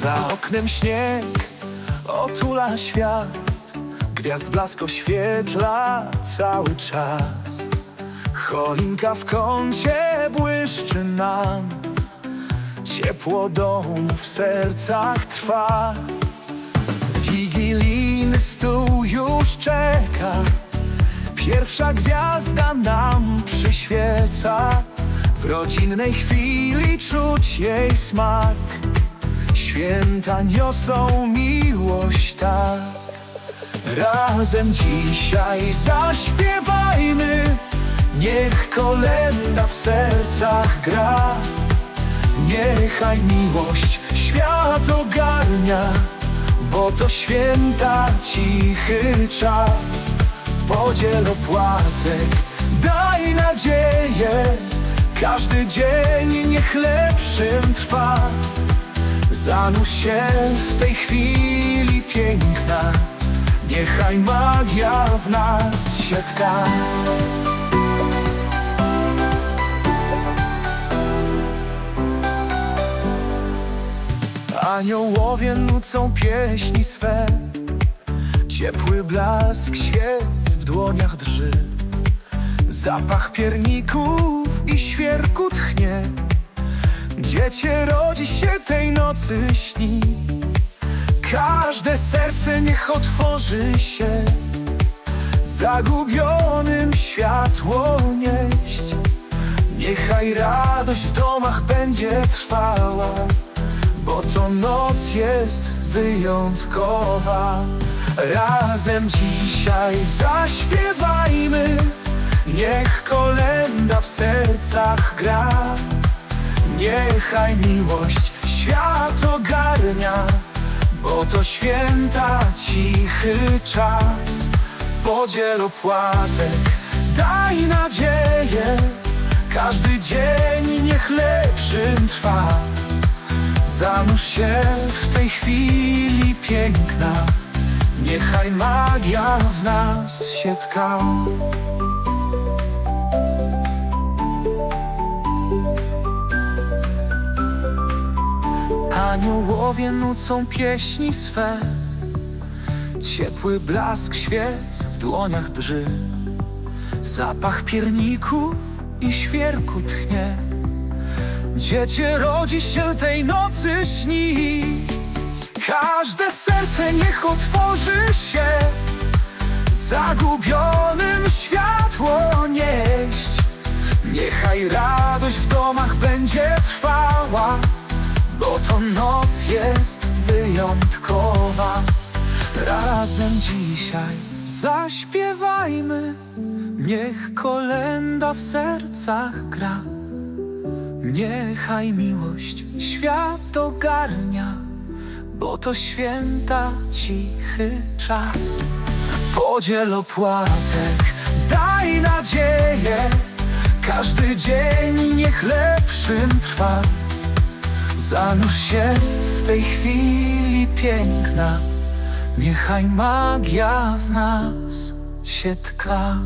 Za oknem śnieg otula świat. Gwiazd blask oświetla cały czas. Choinka w kącie błyszczy nam. Ciepło domu w sercach trwa. Wigilijny stół już czeka. Pierwsza gwiazda nam przyświeca. W rodzinnej chwili czuć jej smak Święta niosą miłość tak. Razem dzisiaj zaśpiewajmy. Niech kolenda w sercach gra. Niechaj miłość świat ogarnia Bo to święta cichy czas. Podziel opłatek, daj nadzieję. Każdy dzień niech lepszym trwa Zanurz się w tej chwili piękna. Niechaj magia w nas się tka Aniołowie nucą pieśni swe. Ciepły blask świec w dłoniach drży. Zapach pierników i świerku tchnie. Dziecię rodzi się nocy śni. Każde serce niech otworzy się. Zagubionym światło nieść. Niechaj radość w domach będzie trwała Bo to noc jest wyjątkowa. Razem dzisiaj zaśpiewajmy. Niech kolenda w sercach gra. Niechaj miłość To święta cichy czas. Podziel opłatek, daj nadzieję. Każdy dzień niech lepszym trwa. Zanurz się w tej chwili piękna. Niechaj magia w nas się Aniołowie nucą pieśni swe. Ciepły blask świec w dłoniach drży. Zapach pierników i świerku tchnie. Dziecię rodzi się tej nocy śni. Każde serce niech otworzy się. Zagubionym noc jest wyjątkowa. Razem dzisiaj zaśpiewajmy. Niech kolenda w sercach gra. Niechaj miłość świat ogarnia Bo to święta cichy czas. Podziel opłatek, daj nadzieję. Każdy dzień niech lepszym trwa Zanurz się w tej chwili piękna. Niechaj magia w nas się tka